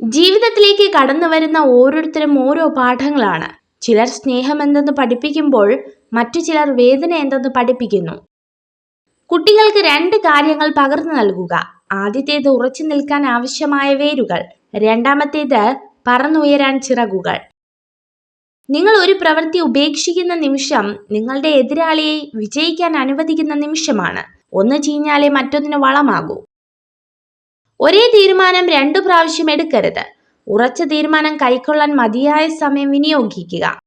ജീവിതത്തിലേക്ക് കടന്നു വരുന്ന ഓരോരുത്തരും ഓരോ പാഠങ്ങളാണ്. ചിലർ സ്നേഹം എന്തെന്ന് പഠിപ്പിക്കുമ്പോൾ മറ്റു ചിലർ വേദന എന്തെന്ന് പഠിപ്പിക്കുന്നു. കുട്ടികൾക്ക് രണ്ട് കാര്യങ്ങൾ പകർന്നു നൽകുക. ആദ്യത്തേത് ഉറച്ചു നിൽക്കാൻ ആവശ്യമായ വേരുകൾ. രണ്ടാമത്തേത് പറന്നുയരാൻ ചിറകുകൾ. നിങ്ങൾ ഒരു പ്രവൃത്തി ഉപേക്ഷിക്കുന്ന നിമിഷം നിങ്ങളുടെ എതിരാളിയെ വിജയിക്കാൻ അനുവദിക്കുന്ന നിമിഷമാണ്. ഒന്ന് ചീഞ്ഞാലേ മറ്റൊന്നിന് വളമാകൂ. ഒരേ തീരുമാനം രണ്ടു പ്രാവശ്യം എടുക്കരുത്. ഉറച്ച തീരുമാനം കൈക്കൊള്ളാൻ മതിയായ സമയം വിനിയോഗിക്കുക.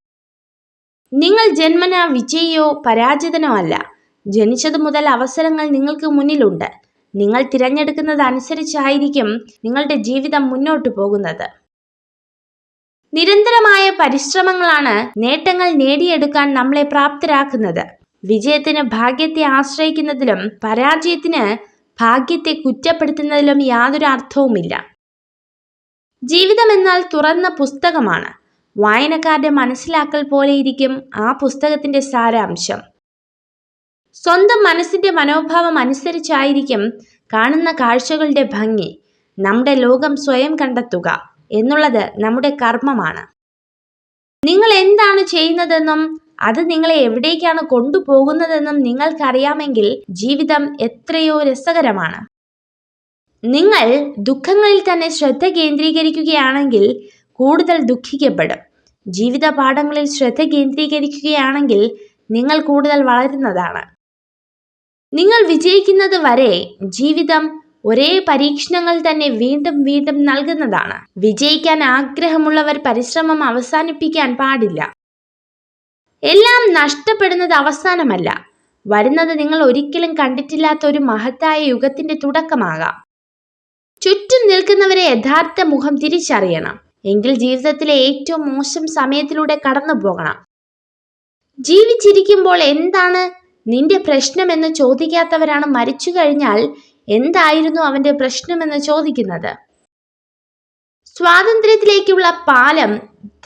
നിങ്ങൾ ജന്മന വിജയിയോ പരാജിതനോ അല്ല. ജനിച്ചതു മുതൽ അവസരങ്ങൾ നിങ്ങൾക്ക് മുന്നിലുണ്ട്. നിങ്ങൾ തിരഞ്ഞെടുക്കുന്നത് അനുസരിച്ചായിരിക്കും നിങ്ങളുടെ ജീവിതം മുന്നോട്ടു പോകുന്നത്. നിരന്തരമായ പരിശ്രമങ്ങളാണ് നേട്ടങ്ങൾ നേടിയെടുക്കാൻ നമ്മളെ പ്രാപ്തരാക്കുന്നത്. വിജയത്തിന് ഭാഗ്യത്തെ ആശ്രയിക്കുന്നതിലും പരാജയത്തിന് ഭാഗ്യത്തെ കുറ്റപ്പെടുത്തുന്നതിലും യാതൊരു അർത്ഥവുമില്ല. ജീവിതമെന്നാൽ തുറന്ന പുസ്തകമാണ്. വായനക്കാരുടെ മനസ്സിലാക്കൽ പോലെയിരിക്കും ആ പുസ്തകത്തിന്റെ സാരാംശം. സ്വന്തം മനസ്സിന്റെ മനോഭാവം അനുസരിച്ചായിരിക്കും കാണുന്ന കാഴ്ചകളുടെ ഭംഗി. നമ്മുടെ ലോകം സ്വയം കണ്ടെത്തുക എന്നുള്ളത് നമ്മുടെ കർമ്മമാണ്. നിങ്ങൾ എന്താണ് ചെയ്യുന്നതെന്നും അത് നിങ്ങളെ എവിടേക്കാണ് കൊണ്ടുപോകുന്നതെന്നും നിങ്ങൾക്കറിയാമെങ്കിൽ ജീവിതം എത്രയോ രസകരമാണ്. നിങ്ങൾ ദുഃഖങ്ങളിൽ തന്നെ ശ്രദ്ധ കേന്ദ്രീകരിക്കുകയാണെങ്കിൽ കൂടുതൽ ദുഃഖിക്കപ്പെടും. ജീവിത പാഠങ്ങളിൽ ശ്രദ്ധ കേന്ദ്രീകരിക്കുകയാണെങ്കിൽ നിങ്ങൾ കൂടുതൽ വളരുന്നതാണ്. നിങ്ങൾ വിജയിക്കുന്നത് വരെ ജീവിതം ഒരേ പരീക്ഷണങ്ങൾ തന്നെ വീണ്ടും വീണ്ടും നൽകുന്നതാണ്. വിജയിക്കാൻ ആഗ്രഹമുള്ളവർ പരിശ്രമം അവസാനിപ്പിക്കാൻ പാടില്ല. എല്ലാം നഷ്ടപ്പെടുന്നത് അവസാനമല്ല. വരുന്നത് നിങ്ങൾ ഒരിക്കലും കണ്ടിട്ടില്ലാത്ത ഒരു മഹത്തായ യുഗത്തിന്റെ തുടക്കമാകാം. ചുറ്റും നിൽക്കുന്നവരെ യഥാർത്ഥ മുഖം തിരിച്ചറിയണം. എങ്കിൽ ജീവിതത്തിലെ ഏറ്റവും മോശം സമയത്തിലൂടെ കടന്നു പോകണം ജീവിച്ചിരിക്കുമ്പോൾ എന്താണ് നിന്റെ പ്രശ്നമെന്ന് ചോദിക്കാത്തവരാണ് മരിച്ചു കഴിഞ്ഞാൽ എന്തായിരുന്നു അവന്റെ പ്രശ്നമെന്ന് ചോദിക്കുന്നത്? സ്വാതന്ത്ര്യത്തിലേക്കുള്ള പാലം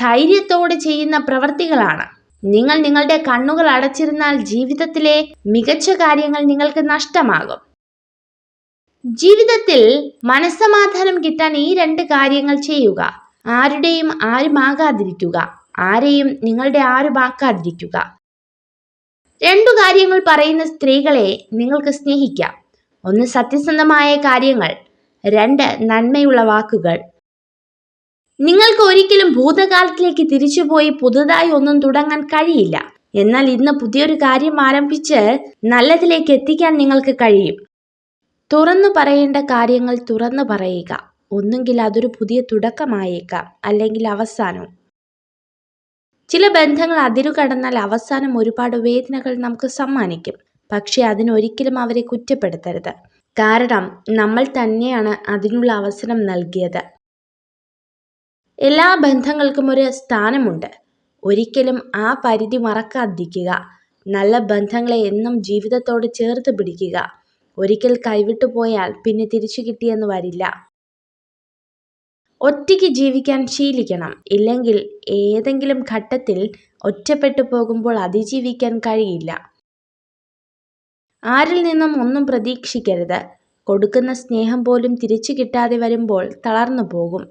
ധൈര്യത്തോടെ ചെയ്യുന്ന പ്രവർത്തികളാണ്. നിങ്ങൾ നിങ്ങളുടെ കണ്ണുകൾ അടച്ചിരുന്നാൽ ജീവിതത്തിലെ മികച്ച കാര്യങ്ങൾ നിങ്ങൾക്ക് നഷ്ടമാകും. ജീവിതത്തിൽ മനസ്സമാധാനം കിട്ടാൻ ഈ രണ്ട് കാര്യങ്ങൾ ചെയ്യുക. ആരുടെയും ആരുമാകാതിരിക്കുക ആരെയും നിങ്ങളുടെ ആരുമാക്കാതിരിക്കുക രണ്ടു കാര്യങ്ങൾ പറയുന്ന സ്ത്രീകളെ നിങ്ങൾക്ക് സ്നേഹിക്കാം. ഒന്ന് സത്യസന്ധമായ കാര്യങ്ങൾ. രണ്ട് നന്മയുള്ള വാക്കുകൾ. നിങ്ങൾക്ക് ഒരിക്കലും ഭൂതകാലത്തിലേക്ക് തിരിച്ചുപോയി പുതുതായി ഒന്നും തുടങ്ങാൻ കഴിയില്ല. എന്നാൽ ഇന്ന് പുതിയൊരു കാര്യം ആരംഭിച്ച് നല്ലതിലേക്ക് എത്തിക്കാൻ നിങ്ങൾക്ക് കഴിയും. തുറന്നു പറയേണ്ട കാര്യങ്ങൾ തുറന്നു പറയുക. ഒന്നുകിൽ അതൊരു പുതിയ തുടക്കമായേക്കാം അല്ലെങ്കിൽ അവസാനവും ചില ബന്ധങ്ങൾ അതിരു കടന്നാൽ അവസാനം ഒരുപാട് വേദനകൾ നമുക്ക് സമ്മാനിക്കും. പക്ഷെ അതിനൊരിക്കലും അവരെ കുറ്റപ്പെടുത്തരുത്. കാരണം നമ്മൾ തന്നെയാണ് അതിനുള്ള അവസരം നൽകിയത്. എല്ലാ ബന്ധങ്ങൾക്കും ഒരു സ്ഥാനമുണ്ട്. ഒരിക്കലും ആ പരിധി മറക്കാതിരിക്കുക. നല്ല ബന്ധങ്ങളെ എന്നും ജീവിതത്തോട് ചേർത്ത് പിടിക്കുക. ഒരിക്കൽ കൈവിട്ടു പോയാൽ പിന്നെ തിരിച്ചു കിട്ടിയെന്ന് വരില്ല. ഒറ്റയ്ക്ക് ജീവിക്കാൻ ശീലിക്കണം. ഇല്ലെങ്കിൽ ഏതെങ്കിലും ഘട്ടത്തിൽ ഒറ്റപ്പെട്ടു പോകുമ്പോൾ അതിജീവിക്കാൻ കഴിയില്ല. ആരിൽ നിന്നും ഒന്നും പ്രതീക്ഷിക്കരുത്. കൊടുക്കുന്ന സ്നേഹം പോലും തിരിച്ചു കിട്ടാതെ വരുമ്പോൾ തളർന്നു പോകും.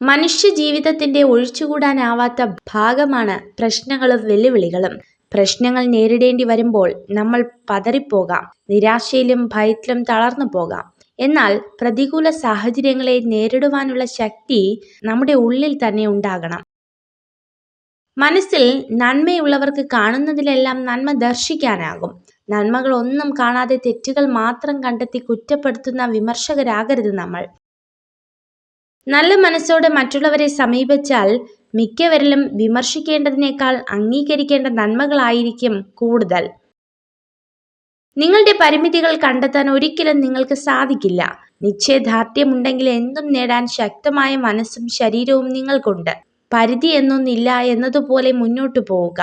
മനുഷ്യ ജീവിതത്തിന്റെ ഒഴിച്ചുകൂടാനാവാത്ത ഭാഗമാണ് പ്രശ്നങ്ങളും വെല്ലുവിളികളും. പ്രശ്നങ്ങൾ നേരിടേണ്ടി വരുമ്പോൾ നമ്മൾ പതറിപ്പോകാം നിരാശയിലും ഭയത്തിലും തളർന്നു പോകാം. എന്നാൽ പ്രതികൂല സാഹചര്യങ്ങളെ നേരിടുവാനുള്ള ശക്തി നമ്മുടെ ഉള്ളിൽ തന്നെ ഉണ്ടാകണം. മനസ്സിൽ നന്മയുള്ളവർക്ക് കാണുന്നതിലെല്ലാം നന്മ ദർശിക്കാനാകും. നന്മകളൊന്നും കാണാതെ തെറ്റുകൾ മാത്രം കണ്ടെത്തി കുറ്റപ്പെടുത്തുന്ന വിമർശകരാകരുത് നമ്മൾ. നല്ല മനസ്സോടെ മറ്റുള്ളവരെ സമീപിച്ചാൽ മിക്കവരിലും വിമർശിക്കേണ്ടതിനേക്കാൾ അംഗീകരിക്കേണ്ട നന്മകളായിരിക്കും കൂടുതൽ. നിങ്ങളുടെ പരിമിതികൾ കണ്ടെത്താൻ ഒരിക്കലും നിങ്ങൾക്ക് സാധിക്കില്ല. നിശ്ചയദാർഢ്യമുണ്ടെങ്കിൽ എന്തും നേടാൻ ശക്തമായ മനസ്സും ശരീരവും നിങ്ങൾക്കുണ്ട്. പരിധി എന്നൊന്നില്ല എന്നതുപോലെ മുന്നോട്ടു പോവുക.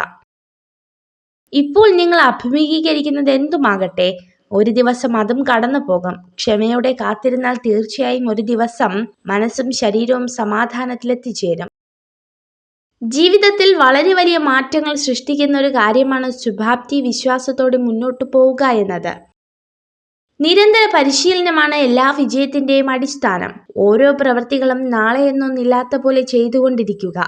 ഇപ്പോൾ നിങ്ങൾ അഭിമുഖീകരിക്കുന്നത് എന്തുമാകട്ടെ? ഒരു ദിവസം അതും കടന്നു പോകാം ക്ഷമയോടെ കാത്തിരുന്നാൽ തീർച്ചയായും ഒരു ദിവസം മനസ്സും ശരീരവും സമാധാനത്തിലെത്തിച്ചേരും. ജീവിതത്തിൽ വളരെ വലിയ മാറ്റങ്ങൾ സൃഷ്ടിക്കുന്ന ഒരു കാര്യമാണ് ശുഭാപ്തി വിശ്വാസത്തോടെ മുന്നോട്ടു പോവുക എന്നത്. നിരന്തര പരിശീലനമാണ് എല്ലാ വിജയത്തിന്റെയും അടിസ്ഥാനം. ഓരോ പ്രവർത്തികളും നാളെ എന്നൊന്നില്ലാത്ത പോലെ ചെയ്തുകൊണ്ടിരിക്കുക.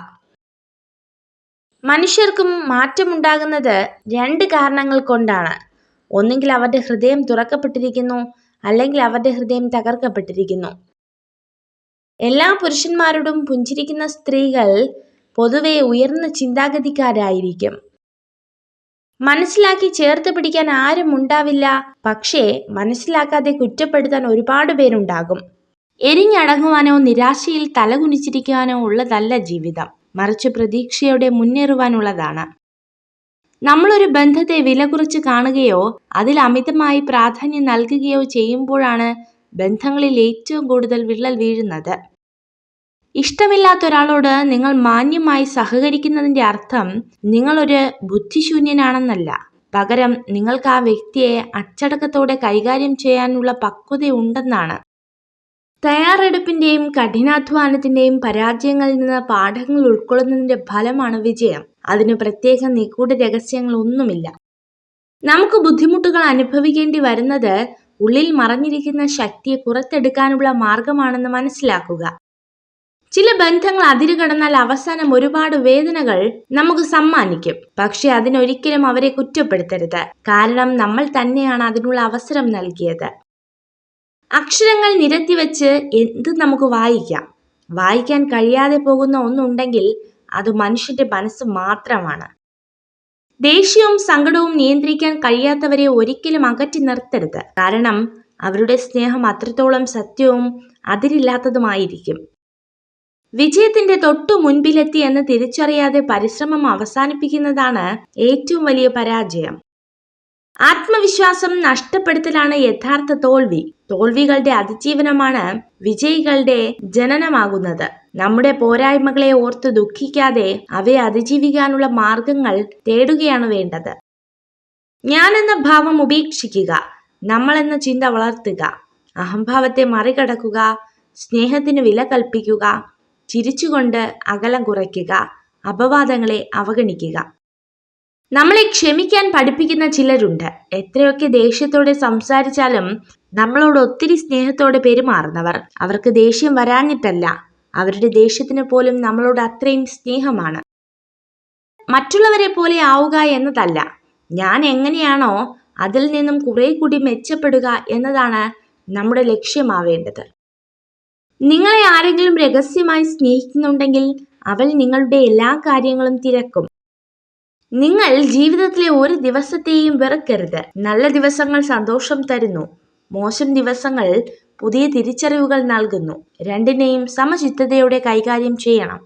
മനുഷ്യർക്കും മാറ്റമുണ്ടാകുന്നത് രണ്ട് കാരണങ്ങൾ കൊണ്ടാണ്. ഒന്നുകിൽ അവരുടെ ഹൃദയം തുറക്കപ്പെട്ടിരിക്കുന്നു അല്ലെങ്കിൽ അവരുടെ ഹൃദയം തകർക്കപ്പെട്ടിരിക്കുന്നു. എല്ലാ പുരുഷന്മാരോടും പുഞ്ചിരിക്കുന്ന സ്ത്രീകൾ പൊതുവെ ഉയർന്ന ചിന്താഗതിക്കാരായിരിക്കും. മനസ്സിലാക്കി ചേർത്ത് പിടിക്കാൻ ആരും ഉണ്ടാവില്ല പക്ഷേ മനസ്സിലാക്കാതെ കുറ്റപ്പെടുത്താൻ ഒരുപാട് പേരുണ്ടാകും. എരിഞ്ഞടങ്ങുവാനോ നിരാശയിൽ തലകുനിച്ചിരിക്കുവാനോ ഉള്ളതല്ല ജീവിതം. മറിച്ച് പ്രതീക്ഷയോടെ മുന്നേറുവാനുള്ളതാണ്. നമ്മളൊരു ബന്ധത്തെ വില കുറച്ച് കാണുകയോ അതിൽ അമിതമായി പ്രാധാന്യം നൽകുകയോ ചെയ്യുമ്പോഴാണ് ബന്ധങ്ങളിൽ ഏറ്റവും കൂടുതൽ വിള്ളൽ വീഴുന്നത്. ഇഷ്ടമില്ലാത്ത ഒരാളോട് നിങ്ങൾ മാന്യമായി സഹകരിക്കുന്നതിന്റെ അർത്ഥം നിങ്ങളൊരു ബുദ്ധിശൂന്യനാണെന്നല്ല. പകരം നിങ്ങൾക്ക് ആ വ്യക്തിയെ അച്ചടക്കത്തോടെ കൈകാര്യം ചെയ്യാനുള്ള പക്വതയുണ്ടെന്നാണ് തയ്യാറെടുപ്പിന്റെയും കഠിനാധ്വാനത്തിന്റെയും പരാജയങ്ങളിൽ നിന്ന് പാഠങ്ങൾ ഉൾക്കൊള്ളുന്നതിന്റെ ഫലമാണ് വിജയം. അതിന് പ്രത്യേക നിഗൂഢ രഹസ്യങ്ങളൊന്നുമില്ല. നമുക്ക് ബുദ്ധിമുട്ടുകൾ അനുഭവിക്കേണ്ടി വരുന്നത് ഉള്ളിൽ മറഞ്ഞിരിക്കുന്ന ശക്തിയെ പുറത്തെടുക്കാനുള്ള മാർഗമാണെന്ന് മനസ്സിലാക്കുക. ചില ബന്ധങ്ങൾ അതിരുകടന്നാൽ അവസാനം ഒരുപാട് വേദനകൾ നമുക്ക് സമ്മാനിക്കും. പക്ഷെ അതിനൊരിക്കലും അവരെ കുറ്റപ്പെടുത്തരുത്. കാരണം നമ്മൾ തന്നെയാണ് അതിനുള്ള അവസരം നൽകിയത്. അക്ഷരങ്ങൾ നിരത്തിവെച്ച് എന്ത് നമുക്ക് വായിക്കാം. വായിക്കാൻ കഴിയാതെ പോകുന്ന ഒന്നുണ്ടെങ്കിൽ അത് മനുഷ്യന്റെ മനസ്സ് മാത്രമാണ്. ദേഷ്യവും സങ്കടവും നിയന്ത്രിക്കാൻ കഴിയാത്തവരെ ഒരിക്കലും അകറ്റി നിർത്തരുത്. കാരണം അവരുടെ സ്നേഹം അത്രത്തോളം സത്യവും അതിരില്ലാത്തതുമായിരിക്കും. വിജയത്തിന്റെ തൊട്ടു മുൻപിലെത്തി എന്ന് തിരിച്ചറിയാതെ പരിശ്രമം അവസാനിപ്പിക്കുന്നതാണ് ഏറ്റവും വലിയ പരാജയം. ആത്മവിശ്വാസം നഷ്ടപ്പെടുത്തലാണ് യഥാർത്ഥ തോൽവി. തോൽവികളുടെ അതിജീവനമാണ് വിജയികളുടെ ജനനമാകുന്നത്. നമ്മുടെ പോരായ്മകളെ ഓർത്ത് ദുഃഖിക്കാതെ അവയെ അതിജീവിക്കാനുള്ള മാർഗങ്ങൾ തേടുകയാണ് വേണ്ടത്. ഞാൻ എന്ന ഭാവം ഉപേക്ഷിക്കുക നമ്മൾ എന്ന ചിന്ത വളർത്തുക അഹംഭാവത്തെ മറികടക്കുക സ്നേഹത്തിന് വില കൽപ്പിക്കുക ചിരിച്ചുകൊണ്ട് അകലം കുറയ്ക്കുക അപവാദങ്ങളെ അവഗണിക്കുക. നമ്മളെ ക്ഷമിക്കാൻ പഠിപ്പിക്കുന്ന ചിലരുണ്ട്. എത്രയൊക്കെ ദേഷ്യത്തോടെ സംസാരിച്ചാലും നമ്മളോട് ഒത്തിരി സ്നേഹത്തോടെ പെരുമാറുന്നവർ. അവർക്ക് ദേഷ്യം വരാഞ്ഞിട്ടല്ല. അവരുടെ ദേഷ്യത്തിന് പോലും നമ്മളോട് അത്രയും സ്നേഹമാണ്. മറ്റുള്ളവരെ പോലെ ആവുക എന്നതല്ല. ഞാൻ എങ്ങനെയാണോ അതിൽ നിന്നും കുറെ കൂടി മെച്ചപ്പെടുക എന്നതാണ് നമ്മുടെ ലക്ഷ്യമാവേണ്ടത്. നിങ്ങളെ ആരെങ്കിലും രഹസ്യമായി സ്നേഹിക്കുന്നുണ്ടെങ്കിൽ അവൾ നിങ്ങളുടെ എല്ലാ കാര്യങ്ങളും തിരക്കും. നിങ്ങൾ ജീവിതത്തിലെ ഒരു ദിവസത്തെയും വെറുക്കരുത്. നല്ല ദിവസങ്ങൾ സന്തോഷം തരുന്നു. മോശം ദിവസങ്ങൾ പുതിയ തിരിച്ചറിവുകൾ നൽകുന്നു. രണ്ടിനെയും സമചിത്തതയോടെ കൈകാര്യം ചെയ്യണം.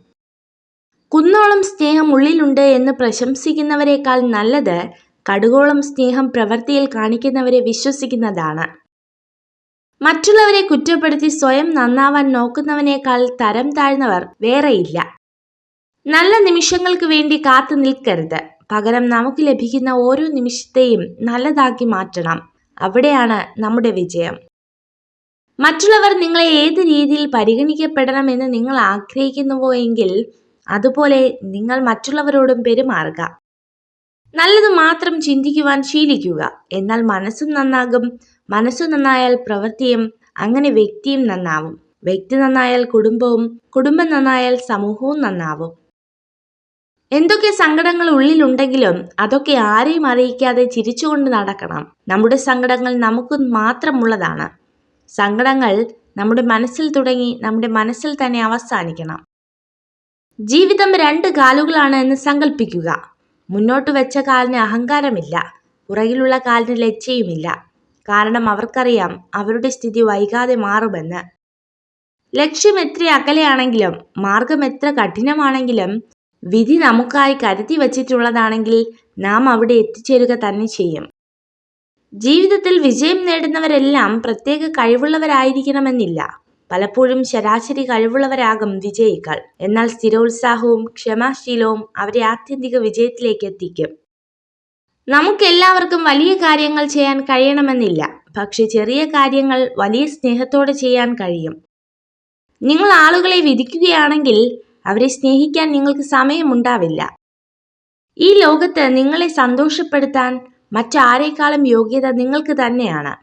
കുന്നോളം സ്നേഹം ഉള്ളിലുണ്ട് എന്ന് പ്രശംസിക്കുന്നവരെക്കാൾ നല്ലത് കടുകോളം സ്നേഹം പ്രവൃത്തിയിൽ കാണിക്കുന്നവരെ വിശ്വസിക്കുന്നതാണ്. മറ്റുള്ളവരെ കുറ്റപ്പെടുത്തി സ്വയം നന്നാവാൻ നോക്കുന്നവനേക്കാൾ തരം താഴ്ന്നവർ വേറെയില്ല. നല്ല നിമിഷങ്ങൾക്ക് വേണ്ടി കാത്തു നിൽക്കരുത്. പകരം നമുക്ക് ലഭിക്കുന്ന ഓരോ നിമിഷത്തെയും നല്ലതാക്കി മാറ്റണം. അവിടെയാണ് നമ്മുടെ വിജയം. മറ്റുള്ളവർ നിങ്ങളെ ഏത് രീതിയിൽ പരിഗണിക്കപ്പെടണമെന്ന് നിങ്ങൾ ആഗ്രഹിക്കുന്നുവോ എങ്കിൽ അതുപോലെ നിങ്ങൾ മറ്റുള്ളവരോടും പെരുമാറുക. നല്ലത് മാത്രം ചിന്തിക്കുവാൻ ശീലിക്കുക. എന്നാൽ മനസ്സും നന്നാകും. മനസ്സു നന്നായാൽ പ്രവൃത്തിയും അങ്ങനെ വ്യക്തിയും നന്നാവും. വ്യക്തി നന്നായാൽ കുടുംബവും കുടുംബം നന്നായാൽ സമൂഹവും നന്നാവും. എന്തൊക്കെ സങ്കടങ്ങൾ ഉള്ളിലുണ്ടെങ്കിലും അതൊക്കെ ആരെയും അറിയിക്കാതെ ചിരിച്ചുകൊണ്ട് നടക്കണം. നമ്മുടെ സങ്കടങ്ങൾ നമുക്ക് മാത്രമുള്ളതാണ്. സങ്കടങ്ങൾ നമ്മുടെ മനസ്സിൽ തുടങ്ങി നമ്മുടെ മനസ്സിൽ തന്നെ അവസാനിക്കണം. ജീവിതം രണ്ട് കാലുകളാണ് എന്ന് സങ്കല്പിക്കുക മുന്നോട്ട് വെച്ച കാലിന് അഹങ്കാരമില്ല. പുറകിലുള്ള കാലിന് ലജ്ജയുമില്ല. കാരണം അവർക്കറിയാം അവരുടെ സ്ഥിതി വൈകാതെ മാറുമെന്ന്. ലക്ഷ്യം എത്ര അകലെയാണെങ്കിലും മാർഗം എത്ര കഠിനമാണെങ്കിലും വിധി നമുക്കായി കരുതി വച്ചിട്ടുള്ളതാണെങ്കിൽ നാം അവിടെ എത്തിച്ചേരുക തന്നെ ചെയ്യും. ജീവിതത്തിൽ വിജയം നേടുന്നവരെല്ലാം പ്രത്യേക കഴിവുള്ളവരായിരിക്കണമെന്നില്ല. പലപ്പോഴും ശരാശരി കഴിവുള്ളവരാകും വിജയികൾ. എന്നാൽ സ്ഥിരോത്സാഹവും ക്ഷമാശീലവും അവരെ ആത്യന്തിക വിജയത്തിലേക്ക് എത്തിക്കും നമുക്കെല്ലാവർക്കും വലിയ കാര്യങ്ങൾ ചെയ്യാൻ കഴിയണമെന്നില്ല. പക്ഷെ ചെറിയ കാര്യങ്ങൾ വലിയ സ്നേഹത്തോടെ ചെയ്യാൻ കഴിയും. നിങ്ങൾ ആളുകളെ വിധിക്കുകയാണെങ്കിൽ അവരെ സ്നേഹിക്കാൻ നിങ്ങൾക്ക് സമയമുണ്ടാവില്ല. ഈ ലോകത്ത് നിങ്ങളെ സന്തോഷപ്പെടുത്താൻ മറ്റാരേക്കാളും യോഗ്യത നിങ്ങൾക്ക് തന്നെയാണ്.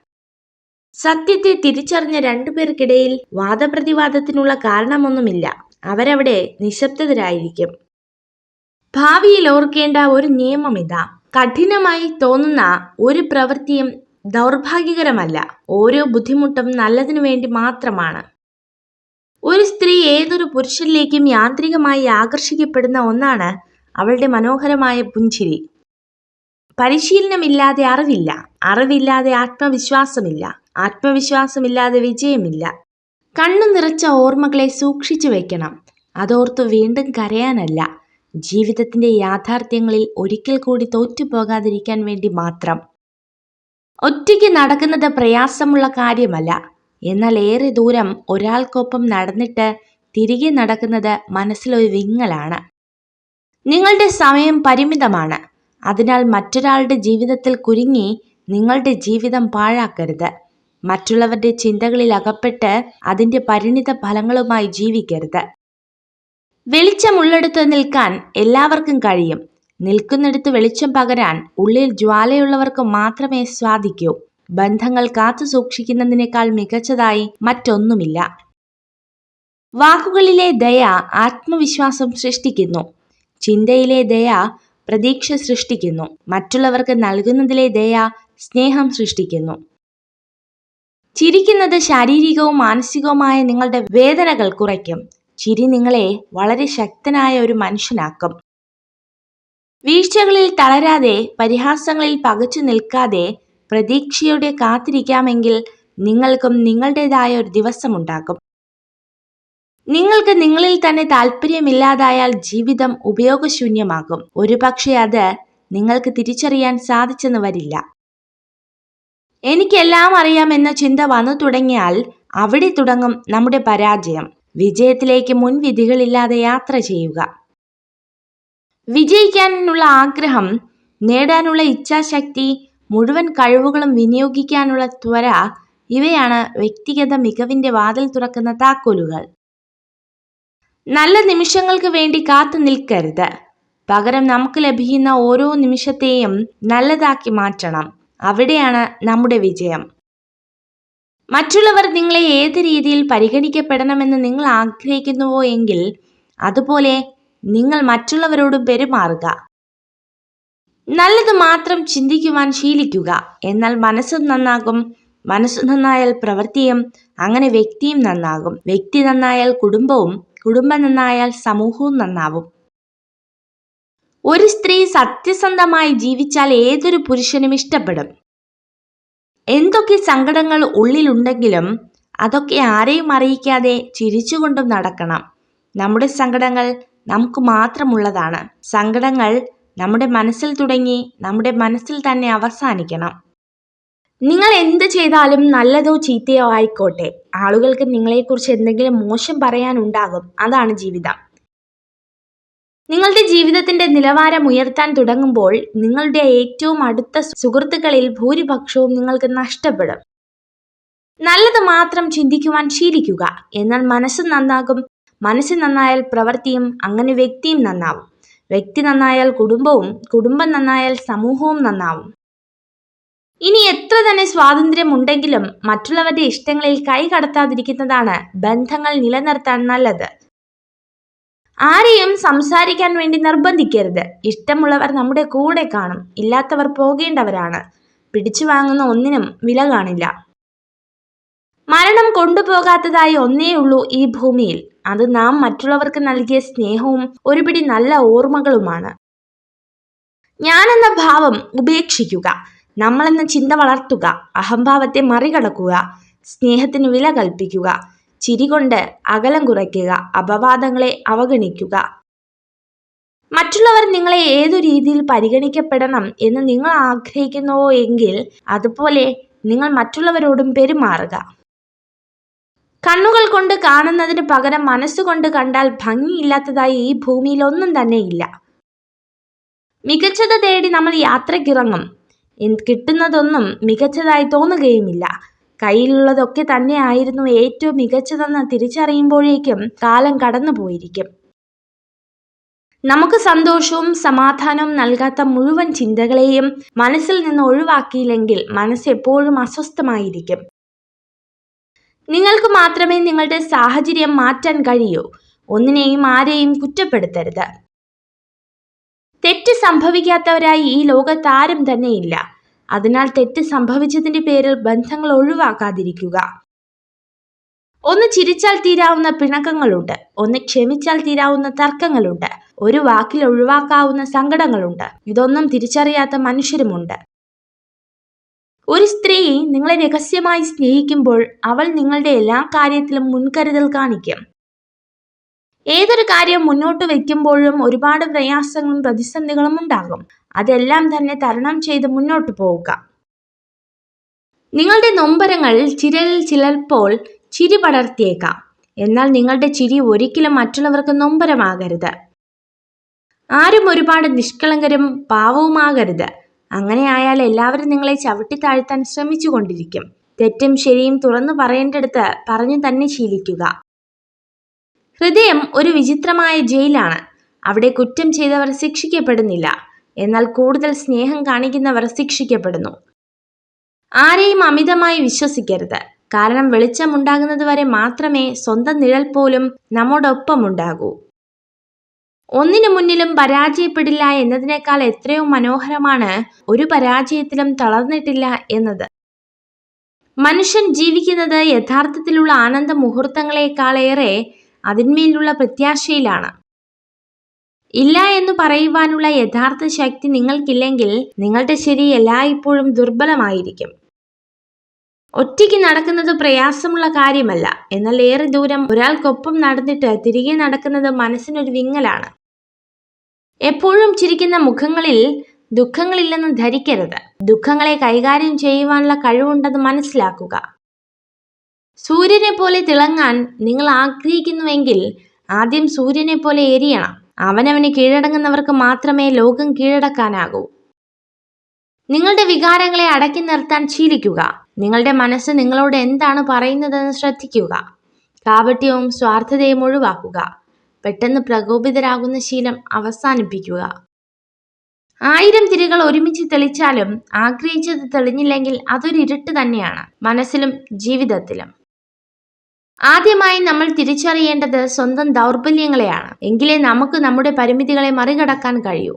സത്യത്തെ തിരിച്ചറിഞ്ഞ രണ്ടുപേർക്കിടയിൽ വാദപ്രതിവാദത്തിനുള്ള കാരണമൊന്നുമില്ല. അവരവിടെ നിശബ്ദരായിരിക്കും. ഭാവിയിൽ ഓർക്കേണ്ട ഒരു നിയമം ഇതാ കഠിനമായി തോന്നുന്ന ഒരു പ്രവൃത്തിയും ദൗർഭാഗ്യകരമല്ല. ഓരോ ബുദ്ധിമുട്ടും നല്ലതിനു വേണ്ടി മാത്രമാണ്. ഒരു സ്ത്രീ ഏതൊരു പുരുഷനിലേക്കും യാന്ത്രികമായി ആകർഷിക്കപ്പെടുന്ന ഒന്നാണ് അവളുടെ മനോഹരമായ പുഞ്ചിരി. പരിശീലനമില്ലാതെ അറിവില്ല. അറിവില്ലാതെ ആത്മവിശ്വാസമില്ല. ആത്മവിശ്വാസമില്ലാതെ വിജയമില്ല. കണ്ണു നിറച്ച ഓർമ്മകളെ സൂക്ഷിച്ചു വെക്കണം. അതോർത്ത് വീണ്ടും കരയാനല്ല. ജീവിതത്തിന്റെ യാഥാർത്ഥ്യങ്ങളിൽ ഒരിക്കൽ കൂടി തോറ്റുപോകാതിരിക്കാൻ വേണ്ടി മാത്രം. ഒറ്റയ്ക്ക് നടക്കുന്നത് പ്രയാസമുള്ള കാര്യമല്ല. എന്നാൽ ഏറെ ദൂരം ഒരാൾക്കൊപ്പം നടന്നിട്ട് തിരികെ നടക്കുന്നത് മനസ്സിലൊരു വിങ്ങലാണ്. നിങ്ങളുടെ സമയം പരിമിതമാണ്. അതിനാൽ മറ്റൊരാളുടെ ജീവിതത്തിൽ കുരുങ്ങി നിങ്ങളുടെ ജീവിതം പാഴാക്കരുത്. മറ്റുള്ളവരുടെ ചിന്തകളിൽ അകപ്പെട്ട് അതിന്റെ പരിണിത ഫലങ്ങളുമായി ജീവിക്കരുത്. വെളിച്ചമുള്ളിടത്ത് നിൽക്കാൻ എല്ലാവർക്കും കഴിയും. നിൽക്കുന്നിടത്ത് വെളിച്ചം പകരാൻ ഉള്ളിൽ ജ്വാലയുള്ളവർക്ക് മാത്രമേ സ്വാധിക്കൂ ബന്ധങ്ങൾ കാത്തു സൂക്ഷിക്കുന്നതിനേക്കാൾ മികച്ചതായി മറ്റൊന്നുമില്ല. വാക്കുകളിലെ ദയ ആത്മവിശ്വാസം സൃഷ്ടിക്കുന്നു. ചിന്തയിലെ ദയ പ്രതീക്ഷ സൃഷ്ടിക്കുന്നു. മറ്റുള്ളവർക്ക് നൽകുന്നതിലെ ദയ സ്നേഹം സൃഷ്ടിക്കുന്നു. ചിരിക്കുന്നത് ശാരീരികവും മാനസികവുമായ നിങ്ങളുടെ വേദനകൾ കുറയ്ക്കും. ചിരി നിങ്ങളെ വളരെ ശക്തനായ ഒരു മനുഷ്യനാക്കും. വീഴ്ചകളിൽ തളരാതെ പരിഹാസങ്ങളിൽ പകച്ചു നിൽക്കാതെ പ്രതീക്ഷയോടെ കാത്തിരിക്കാമെങ്കിൽ നിങ്ങൾക്കും നിങ്ങളുടേതായ ഒരു ദിവസമുണ്ടാകും. നിങ്ങൾക്ക് നിങ്ങളിൽ തന്നെ താല്പര്യമില്ലാതായാൽ ജീവിതം ഉപയോഗശൂന്യമാകും. ഒരുപക്ഷെ അത് നിങ്ങൾക്ക് തിരിച്ചറിയാൻ സാധിച്ചെന്ന് വരില്ല. എനിക്കെല്ലാം അറിയാമെന്ന ചിന്ത വന്നു തുടങ്ങിയാൽ അവിടെ തുടങ്ങും നമ്മുടെ പരാജയം. വിജയത്തിലേക്ക് മുൻവിധികളില്ലാതെ യാത്ര ചെയ്യുക. വിജയിക്കാനുള്ള ആഗ്രഹം നേടാനുള്ള ഇച്ഛാശക്തി മുഴുവൻ കഴിവുകളും വിനിയോഗിക്കാനുള്ള ത്വര ഇവയാണ് വ്യക്തിഗത മികവിന്റെ വാതിൽ തുറക്കുന്ന താക്കോലുകൾ. നല്ല നിമിഷങ്ങൾക്ക് വേണ്ടി കാത്തു നിൽക്കരുത്. പകരം നമുക്ക് ലഭിക്കുന്ന ഓരോ നിമിഷത്തെയും നല്ലതാക്കി മാറ്റണം. അവിടെയാണ് നമ്മുടെ വിജയം. മറ്റുള്ളവർ നിങ്ങളെ ഏത് രീതിയിൽ പരിഗണിക്കപ്പെടണമെന്ന് നിങ്ങൾ ആഗ്രഹിക്കുന്നുവോ എങ്കിൽ അതുപോലെ നിങ്ങൾ മറ്റുള്ളവരോടും പെരുമാറുക. നല്ലത് മാത്രം ചിന്തിക്കുവാൻ ശീലിക്കുക. എന്നാൽ മനസ്സ് നന്നാകും. മനസ്സ് നന്നായാൽ പ്രവൃത്തിയും അങ്ങനെ വ്യക്തിയും നന്നാകും. വ്യക്തി നന്നായാൽ കുടുംബവും കുടുംബം നന്നായാൽ സമൂഹവും നന്നാവും. ഒരു സ്ത്രീ സത്യസന്ധമായി ജീവിച്ചാൽ ഏതൊരു പുരുഷനും ഇഷ്ടപ്പെടും? എന്തൊക്കെ സങ്കടങ്ങൾ ഉള്ളിലുണ്ടെങ്കിലും അതൊക്കെ ആരെയും അറിയിക്കാതെ ചിരിച്ചുകൊണ്ടും നടക്കണം. നമ്മുടെ സങ്കടങ്ങൾ നമുക്ക് മാത്രമുള്ളതാണ്. സങ്കടങ്ങൾ നമ്മുടെ മനസ്സിൽ തുടങ്ങി നമ്മുടെ മനസ്സിൽ തന്നെ അവസാനിക്കണം. നിങ്ങൾ എന്ത് ചെയ്താലും നല്ലതോ ചീത്തയോ ആയിക്കോട്ടെ. ആളുകൾക്ക് നിങ്ങളെക്കുറിച്ച് എന്തെങ്കിലും മോശം പറയാനുണ്ടാകും. അതാണ് ജീവിതം. നിങ്ങളുടെ ജീവിതത്തിന്റെ നിലവാരം ഉയർത്താൻ തുടങ്ങുമ്പോൾ നിങ്ങളുടെ ഏറ്റവും അടുത്ത സുഹൃത്തുക്കളിൽ ഭൂരിപക്ഷവും നിങ്ങൾക്ക് നഷ്ടപ്പെടും. നല്ലത് മാത്രം ചിന്തിക്കുവാൻ ശീലിക്കുക. എന്നാൽ മനസ്സ് നന്നാകും. മനസ്സ് നന്നായാൽ പ്രവൃത്തിയും അങ്ങനെ വ്യക്തിയും നന്നാവും. വ്യക്തി നന്നായാൽ കുടുംബവും കുടുംബം നന്നായാൽ സമൂഹവും നന്നാവും. ഇനി എത്ര തന്നെ സ്വാതന്ത്ര്യം ഉണ്ടെങ്കിലും മറ്റുള്ളവരുടെ ഇഷ്ടങ്ങളിൽ കൈ കടത്താതിരിക്കുന്നതാണ് ബന്ധങ്ങൾ നിലനിർത്താൻ നല്ലത്. ആരെയും സംസാരിക്കാൻ വേണ്ടി നിർബന്ധിക്കരുത്. ഇഷ്ടമുള്ളവർ നമ്മുടെ കൂടെ കാണും. ഇല്ലാത്തവർ പോകേണ്ടവരാണ്. പിടിച്ചു വാങ്ങുന്ന ഒന്നിനും വില കാണില്ല. മരണം കൊണ്ടുപോകാത്തതായി ഒന്നേ ഉള്ളൂ ഈ ഭൂമിയിൽ. അത് നാം മറ്റുള്ളവർക്ക് നൽകിയ സ്നേഹവും ഒരുപിടി നല്ല ഓർമ്മകളുമാണ്. ഞാനെന്ന ഭാവം ഉപേക്ഷിക്കുക. നമ്മളെന്ന ചിന്ത വളർത്തുക അഹംഭാവത്തെ മറികടക്കുക സ്നേഹത്തിന് വില കൽപ്പിക്കുക ചിരി കൊണ്ട് അകലം കുറയ്ക്കുക അപവാദങ്ങളെ അവഗണിക്കുക. മറ്റുള്ളവർ നിങ്ങളെ ഏതു രീതിയിൽ പരിഗണിക്കപ്പെടണം എന്ന് നിങ്ങൾ ആഗ്രഹിക്കുന്നുവോ എങ്കിൽ അതുപോലെ നിങ്ങൾ മറ്റുള്ളവരോടും പെരുമാറുക. കണ്ണുകൾ കൊണ്ട് കാണുന്നതിന് പകരം മനസ്സുകൊണ്ട് കണ്ടാൽ ഭംഗിയില്ലാത്തതായി ഈ ഭൂമിയിൽ ഒന്നും തന്നെയില്ല. മികച്ചത് തേടി നമ്മൾ യാത്രക്കിറങ്ങും കിട്ടുന്നതൊന്നും മികച്ചതായി തോന്നുകയുമില്ല. കയ്യിലുള്ളതൊക്കെ തന്നെയായിരുന്നു ഏറ്റവും മികച്ചതെന്ന് തിരിച്ചറിയുമ്പോഴേക്കും കാലം കടന്നുപോയിരിക്കും. നമുക്ക് സന്തോഷവും സമാധാനവും നൽകാത്ത മുഴുവൻ ചിന്തകളെയും മനസ്സിൽ നിന്ന് ഒഴിവാക്കിയില്ലെങ്കിൽ മനസ്സ് എപ്പോഴും അസ്വസ്ഥമായിരിക്കും. നിങ്ങൾക്ക് മാത്രമേ നിങ്ങളുടെ സാഹചര്യം മാറ്റാൻ കഴിയൂ. ഒന്നിനെയും ആരെയും കുറ്റപ്പെടുത്തരുത്. തെറ്റ് സംഭവിക്കാത്തവരായി ഈ ലോകത്ത് ആരും തന്നെയില്ല. അതിനാൽ തെറ്റ് സംഭവിച്ചതിന്റെ പേരിൽ ബന്ധങ്ങൾ ഒഴിവാക്കാതിരിക്കുക. ഒന്ന് ചിരിച്ചാൽ തീരാവുന്ന പിണക്കങ്ങളുണ്ട്. ഒന്ന് ക്ഷമിച്ചാൽ തീരാവുന്ന തർക്കങ്ങളുണ്ട്. ഒരു വാക്കിൽ ഒഴിവാക്കാവുന്ന സങ്കടങ്ങളുണ്ട്. ഇതൊന്നും തിരിച്ചറിയാത്ത മനുഷ്യരുമുണ്ട്. ഒരു സ്ത്രീ നിങ്ങളെ രഹസ്യമായി സ്നേഹിക്കുമ്പോൾ അവൾ നിങ്ങളുടെ എല്ലാ കാര്യത്തിലും മുൻകരുതൽ കാണിക്കും. ഏതൊരു കാര്യം മുന്നോട്ട് വയ്ക്കുമ്പോഴും ഒരുപാട് പ്രയാസങ്ങളും പ്രതിസന്ധികളും ഉണ്ടാകും. അതെല്ലാം തന്നെ തരണം ചെയ്ത് മുന്നോട്ട് പോവുക. നിങ്ങളുടെ നൊമ്പരങ്ങൾ ചിരലിൽ ചിലപ്പോൾ ചിരി പടർത്തിയേക്കാം. എന്നാൽ നിങ്ങളുടെ ചിരി ഒരിക്കലും മറ്റുള്ളവർക്ക് നൊമ്പരമാകരുത്. ആരും ഒരുപാട് നിഷ്കളങ്കരും പാവവുമാകരുത്. അങ്ങനെയായാൽ എല്ലാവരും നിങ്ങളെ ചവിട്ടി താഴ്ത്താൻ ശ്രമിച്ചു കൊണ്ടിരിക്കും തെറ്റും ശരിയും തുറന്നു പറയേണ്ടടുത്ത് പറഞ്ഞു തന്നെ ശീലിക്കുക. ഹൃദയം ഒരു വിചിത്രമായ ജയിലാണ്. അവിടെ കുറ്റം ചെയ്തവർ ശിക്ഷിക്കപ്പെടുന്നില്ല. എന്നാൽ കൂടുതൽ സ്നേഹം കാണിക്കുന്നവർ ശിക്ഷിക്കപ്പെടുന്നു. ആരെയും അമിതമായി വിശ്വസിക്കരുത്. കാരണം വെളിച്ചമുണ്ടാകുന്നത് വരെ മാത്രമേ സ്വന്തം നിഴൽ പോലും നമ്മോടൊപ്പം ഉണ്ടാകൂ ഒന്നിനു മുന്നിലും പരാജയപ്പെടില്ല എന്നതിനേക്കാൾ എത്രയോ മനോഹരമാണ് ഒരു പരാജയത്തിലും തളർന്നിട്ടില്ല എന്നത്. മനുഷ്യൻ ജീവിക്കുന്നത് യഥാർത്ഥത്തിലുള്ള ആനന്ദ മുഹൂർത്തങ്ങളെക്കാളേറെ അതിന്മേലുള്ള പ്രത്യാശയിലാണ്. ഇല്ല എന്ന് പറയുവാനുള്ള യഥാർത്ഥ ശക്തി നിങ്ങൾക്കില്ലെങ്കിൽ നിങ്ങളുടെ ശരി എല്ലായ്പ്പോഴും ദുർബലമായിരിക്കും. ഒറ്റയ്ക്ക് നടക്കുന്നത് പ്രയാസമുള്ള കാര്യമല്ല. എന്നാൽ ഏറെ ദൂരം ഒരാൾക്കൊപ്പം നടന്നിട്ട് തിരികെ നടക്കുന്നത് മനസ്സിനൊരു വിങ്ങലാണ്. എപ്പോഴും ചിരിക്കുന്ന മുഖങ്ങളിൽ ദുഃഖങ്ങളില്ലെന്ന് ധരിക്കരുത്. ദുഃഖങ്ങളെ കൈകാര്യം ചെയ്യുവാനുള്ള കഴിവുണ്ടെന്ന് മനസ്സിലാക്കുക. സൂര്യനെ പോലെ തിളങ്ങാൻ നിങ്ങൾ ആഗ്രഹിക്കുന്നുവെങ്കിൽ ആദ്യം സൂര്യനെ പോലെ എരിയണം അവനവന് കീഴടങ്ങുന്നവർക്ക് മാത്രമേ ലോകം കീഴടക്കാനാകൂ. നിങ്ങളുടെ വികാരങ്ങളെ അടക്കി നിർത്താൻ ശീലിക്കുക. നിങ്ങളുടെ മനസ്സ് നിങ്ങളോട് എന്താണ് പറയുന്നതെന്ന് ശ്രദ്ധിക്കുക. കാപട്യവും സ്വാർത്ഥതയും ഒഴിവാക്കുക. പെട്ടെന്ന് പ്രകോപിതരാകുന്ന ശീലം അവസാനിപ്പിക്കുക. ആയിരം തിരികൾ ഒരുമിച്ച് തെളിച്ചാലും ആഗ്രഹിച്ചത് തെളിഞ്ഞില്ലെങ്കിൽ അതൊരു ഇരുട്ട് തന്നെയാണ്. മനസ്സിലും ജീവിതത്തിലും. ആദ്യമായി നമ്മൾ തിരിച്ചറിയേണ്ടത് സ്വന്തം ദൗർബല്യങ്ങളെയാണ്. എങ്കിലേ നമുക്ക് നമ്മുടെ പരിമിതികളെ മറികടക്കാൻ കഴിയൂ.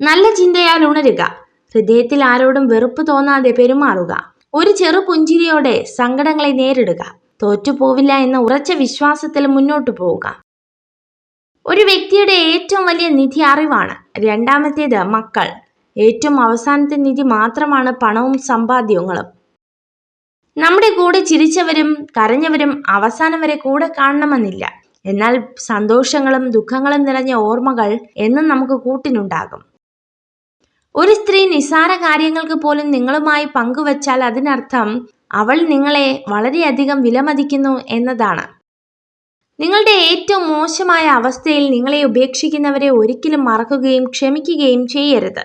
നല്ല ചിന്തയാൽ ഉണരുക. ഹൃദയത്തിൽ ആരോടും വെറുപ്പ് തോന്നാതെ പെരുമാറുക. ഒരു ചെറു പുഞ്ചിരിയോടെ സങ്കടങ്ങളെ നേരിടുക. തോറ്റുപോവില്ല എന്ന ഉറച്ച വിശ്വാസത്തിൽ മുന്നോട്ടു പോവുക. ഒരു വ്യക്തിയുടെ ഏറ്റവും വലിയ നിധി അറിവാണ്. രണ്ടാമത്തേത് മക്കൾ. ഏറ്റവും അവസാനത്തെ നിധി മാത്രമാണ് പണവും സമ്പാദ്യങ്ങളും. നമ്മുടെ കൂടെ ചിരിച്ചവരും കരഞ്ഞവരും അവസാനം വരെ കൂടെ കാണണമെന്നില്ല. എന്നാൽ സന്തോഷങ്ങളും ദുഃഖങ്ങളും നിറഞ്ഞ ഓർമ്മകൾ എന്നും നമുക്ക് കൂട്ടിനുണ്ടാകും. ഒരു സ്ത്രീ നിസാര കാര്യങ്ങൾക്ക് പോലും നിങ്ങളുമായി പങ്കുവച്ചാൽ അതിനർത്ഥം അവൾ നിങ്ങളെ വളരെയധികം വിലമതിക്കുന്നു എന്നതാണ്. നിങ്ങളുടെ ഏറ്റവും മോശമായ അവസ്ഥയിൽ നിങ്ങളെ ഉപേക്ഷിക്കുന്നവരെ ഒരിക്കലും മറക്കുകയും ക്ഷമിക്കുകയും ചെയ്യരുത്.